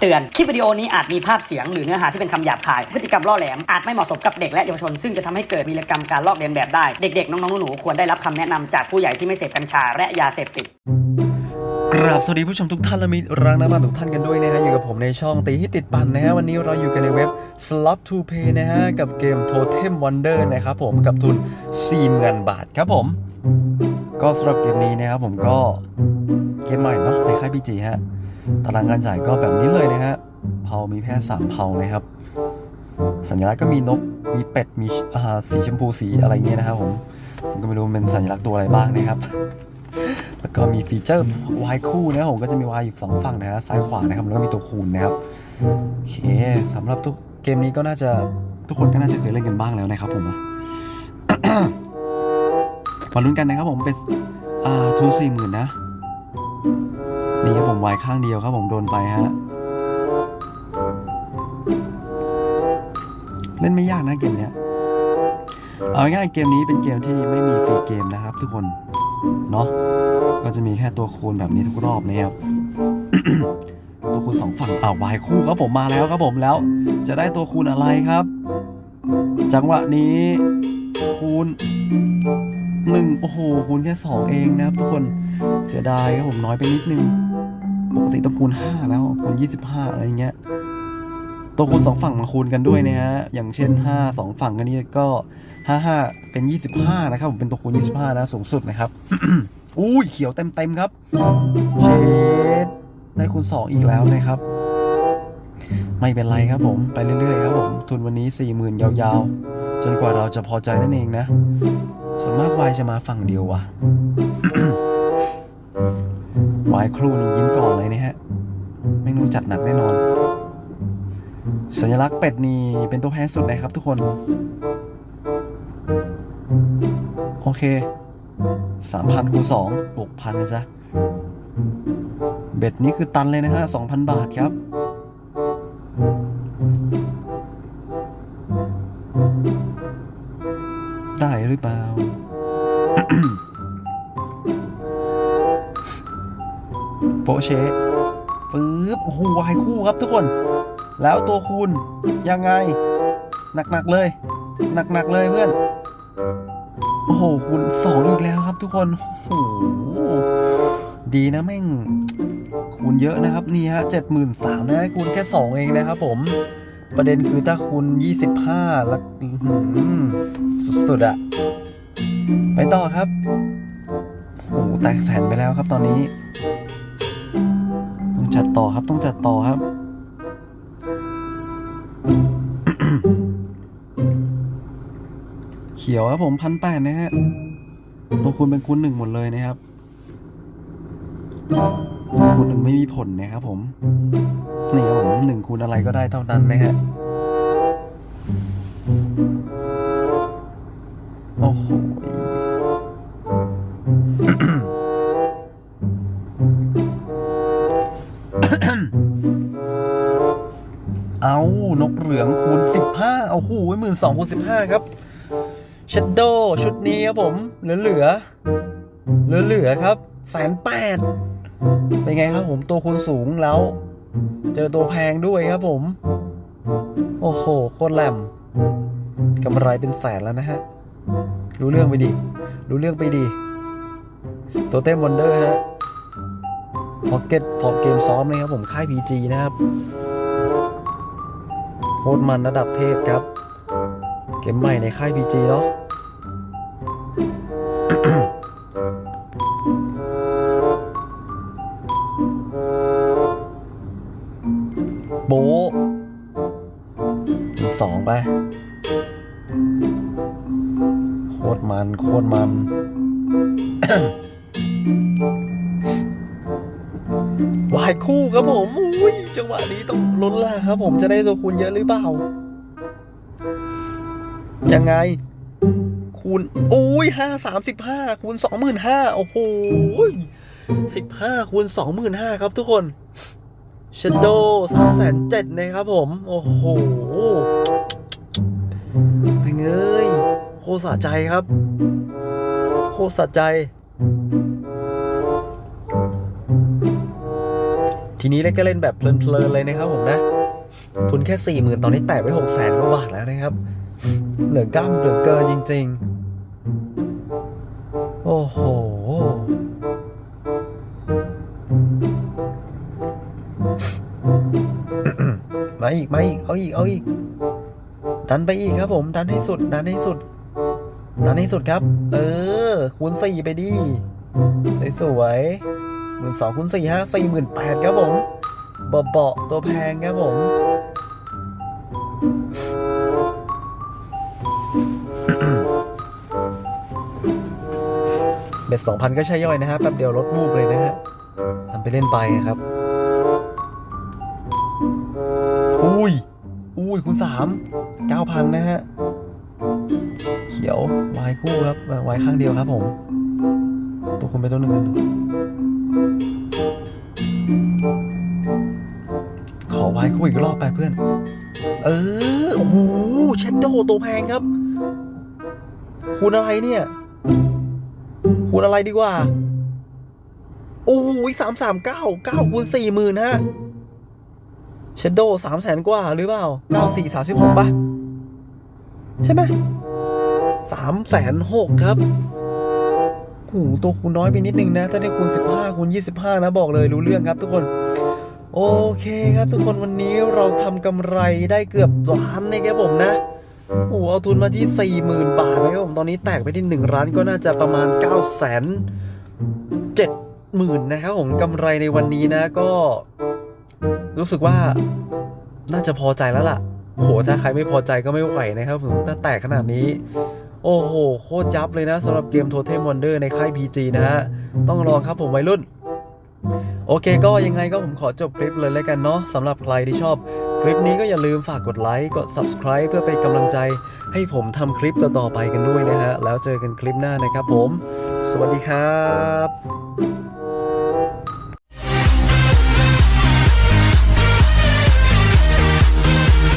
เตือน คลิปวิดีโอนี้อาจมีภาพเสียงหรือเนื้อหาที่เป็นคำหยาบคาย พฤติกรรมล่อแหลม อาจไม่เหมาะสมกับเด็กและเยาวชน ซึ่งจะทำให้เกิดวีรกรรมการลอกเลียนแบบได้ เด็กๆ น้องๆ หนูๆ ควรได้รับคำแนะนำจากผู้ใหญ่ที่ไม่เสพกัญชาและยาเสพติดกราบสวัสดีผู้ชมทุกท่านและมิตรรักนักบ้านทุกท่านกันด้วยนะฮะอยู่กับผมในช่องตีให้ติดปันนะฮะวันนี้เราอยู่กันในเว็บ slot to pay นะฮะกับเกม totem wonder นะครับผมกับทุน40,000บาทครับผม ก็สำหรับเกมนี้นะครับผมก็เกมใหม่เนาะในค่ายพีจีฮะ ตารางการจ่ายก็แบบนี้เลยนะฮะเผามีแค่สามเผานะครับ สัญลักษณ์ก็มีนกมีเป็ดมีสีชมพูสีอะไรเงี้ยนะครับผมผมก็ไม่รู้มันเป็นสัญลักษณ์ตัวอะไรบ้างนะครับ แล้วก็มีฟีเจอร์ Y คู่นะผมก็จะมี Y อยู่สองฝั่งนะฮะซ้ายขวานะครับแล้วก็มีตัวคูณนะครับโอเคสำหรับทุกเกมนี้ก็น่าจะทุกคนก็น่าจะเคยเล่นกันบ้างแล้วนะครับผมมาลุ้นกันนะครับผมเป็นทุนสี่หมื่นนะ นี่ครับผม Y ข้างเดียวครับผมโดนไปฮะ เล่นไม่ยากนะเกมเนี้ย เอาง่ายเกมนี้เป็นเกมที่ไม่มีฟรีเกมนะครับทุกคน เนาะก็จะมีแค่ตัวคูณแบบนี้ทุกรอบนะครับ ตัวคูณสองฝั่งอ้าววายคู่ครับผมมาแล้วครับผมแล้ว จะได้ตัวคูณอะไรครับ จังหวะนี้คูณหนึ่งโอ้โหคูณแค่สองเองนะครับทุกคนเสียดายครับผมน้อยไปนิดนึง ปกติต้องคูณห้าแล้วคูณยี่สิบห้าอะไรเงี้ยตัวคูณสองฝั่งมาคูณกันด้วยนะฮะ อย่างเช่นห้าสองฝั่งกันนี้ก็ห้าห้าเป็นยี่สิบห้านะครับ ผมเป็นตัวคูณยี่สิบห้านะ สูงสุดนะครับ อุ้ยเขียวเต็มเต็มๆครับ เชดได้คูณ 2 อีกแล้วนะครับ ไม่เป็นไรครับผม ไปเรื่อยๆครับผม ทุนวันนี้ 40,000 ยาวๆ จนกว่าเราจะพอใจนั่นเองนะ ส่วนมากวายจะมาฝั่งเดียวว่ะ วายครูนี่ยิ้มก่อนเลยนะฮะ ไม่ต้องจัดหนักแน่นอน สัญลักษณ์เป็ดนี่เป็นตัวแพงสุดนะครับทุกคน โอเคสามพันคูสองหกพันนะจ๊ะ เบ็ดนี้คือตันเลยนะฮะสองพันบาทครับได้หรือเปล่า โปะเชะปึ๊บโอ้โหวายคู่ครับทุกคน แล้วตัวคูณยังไง หนักๆเลย หนักๆเลยเพื่อน โอ้โหคูณสองอีกแล้วครับทุกคน โอ้โห ดีนะแม่ง คูณเยอะนะครับนี่ฮะเจ็ดหมื่นสามนะคูณแค่สองเองนะครับผมประเด็นคือถ้าคูณยี่สิบห้าแล้วสุดๆอะไปต่อครับ โอ้โหแตกแสนไปแล้วครับตอนนี้ จัดต่อครับ ต้องจัดต่อครับ เขียวครับผมพันแปดนะฮะ ตัวคูณเป็นคูณหนึ่งหมดเลยนะครับ คูณหนึ่งไม่มีผลนะครับผม นี่ครับผมหนึ่งคูณอะไรก็ได้เท่านั้นนะฮะ โอ้โห เอานกเหลืองคูณ 15 เอาหูหมื่นสองคูณ15ครับเชดโดชุดนี้ครับผม เหลือเหลือเหลือเหลือครับแสนแปดเป็นไงครับผมตัวคูณสูงแล้ว เจอตัวแพงด้วยครับผม โอ้โหโคตรแหลมกำไรเป็นแสนแล้วนะฮะ รู้เรื่องไปดิรู้เรื่องไปดิตัวเต็มวันเดอร์ฮะพ็อกเก็ตพอเกมซ้อมเลยครับผมค่าย PG นะครับ โคตรมันระดับเทพครับ เกมใหม่ในค่าย PG เนาะโบสองไป โคตรมัน โคตรมันายคู่ครับผมอุ้ยจังหวะนี้ต้องลุ้นละครับ ผมจะได้ตัวคูณเยอะหรือเปล่า ยังไง คูณอุ้ยห้าสามสิบห้าคูณสองหมื่นห้าโอ้โหสิบห้าคูณสองหมื่นห้าครับทุกคนชโดสามแสนเจ็ดนะครับผม โอ้โหเป็นเอ้ยโคตรสะใจครับ โคตรสะใจ ทีนี้เล่นก็เล่นแบบเพลินๆเลยนะครับผมนะ ทุนแค่สี่หมื่นตอนนี้แตะไปหกแสนกว่าบาทแล้วนะครับ เหลือก้ามเหลือเกินจริง ๆ โอ้โหมาอีกมาอีกเอาอีกเอาอีกดันไปอีกครับผมดันให้สุดดันให้สุดดันให้สุดครับ เออคูณสี่ไปดิสวยๆ หมื่นสองคูณสี่ฮะสี่หมื่นแปดครับผมเบาๆตัวแพงครับผมเบ็ดสองพันก็ใช่ย่อยนะฮะแป๊บเดียวลดรูปเลยนะฮะทำไปเล่นไปนะครับอุ้ยอุ้ยคูณสามเก้าพันนะฮะเขียววายคู่ครับวายข้างเดียวครับผม ตัวคุณไปตัวหนึ่ง วายคู่อีกรอบไปเพื่อน เออ โอ้โหเชดโดตัวแพงครับ คุณอะไรเนี่ยคูณอะไรดีกว่า โอ้ยสามสามเก้าเก้าคูณสี่หมื่นฮะเชดโดสามแสนกว่าหรือเปล่าเก้าสี่สามสิบหกปะใช่ไหมสามแสนหกครับโอ้โหตัวคูณน้อยไปนิดนึงนะ ถ้าได้คูณสิบห้าคูณยี่สิบห้านะ บอกเลยรู้เรื่องครับทุกคน โอเคครับทุกคนวันนี้เราทำกำไรได้เกือบล้านนะครับผมนะโอ้โหเอาทุนมาที่ 40,000 บาทนะครับผมตอนนี้แตกไปที่ 1 ร้านก็น่าจะประมาณ 9 0 0 0 0 0 70,000นะครับผมกำไรในวันนี้นะก็ รู้สึกว่าน่าจะพอใจแล้วล่ะ โห ถ้าใครไม่พอใจก็ไม่ไหวนะครับผมถ้าแตกขนาดนี้ โอ้โห โคตรยับเลยนะสำหรับเกม Totem Wonder ในค่าย PG นะฮะ ต้องลองครับผมวัยรุ่น โอเคก็ยังไงก็ผมขอจบคลิปเลยแล้วกันเนาะสำหรับใครที่ชอบคลิปนี้ก็อย่าลืมฝากกดไลค์กด Subscribe เพื่อเป็นกำลังใจ ให้ผมทำคลิปต่อๆไปกันด้วยนะฮะ แล้วเจอกันคลิปหน้านะครับผม สวัสดีครับ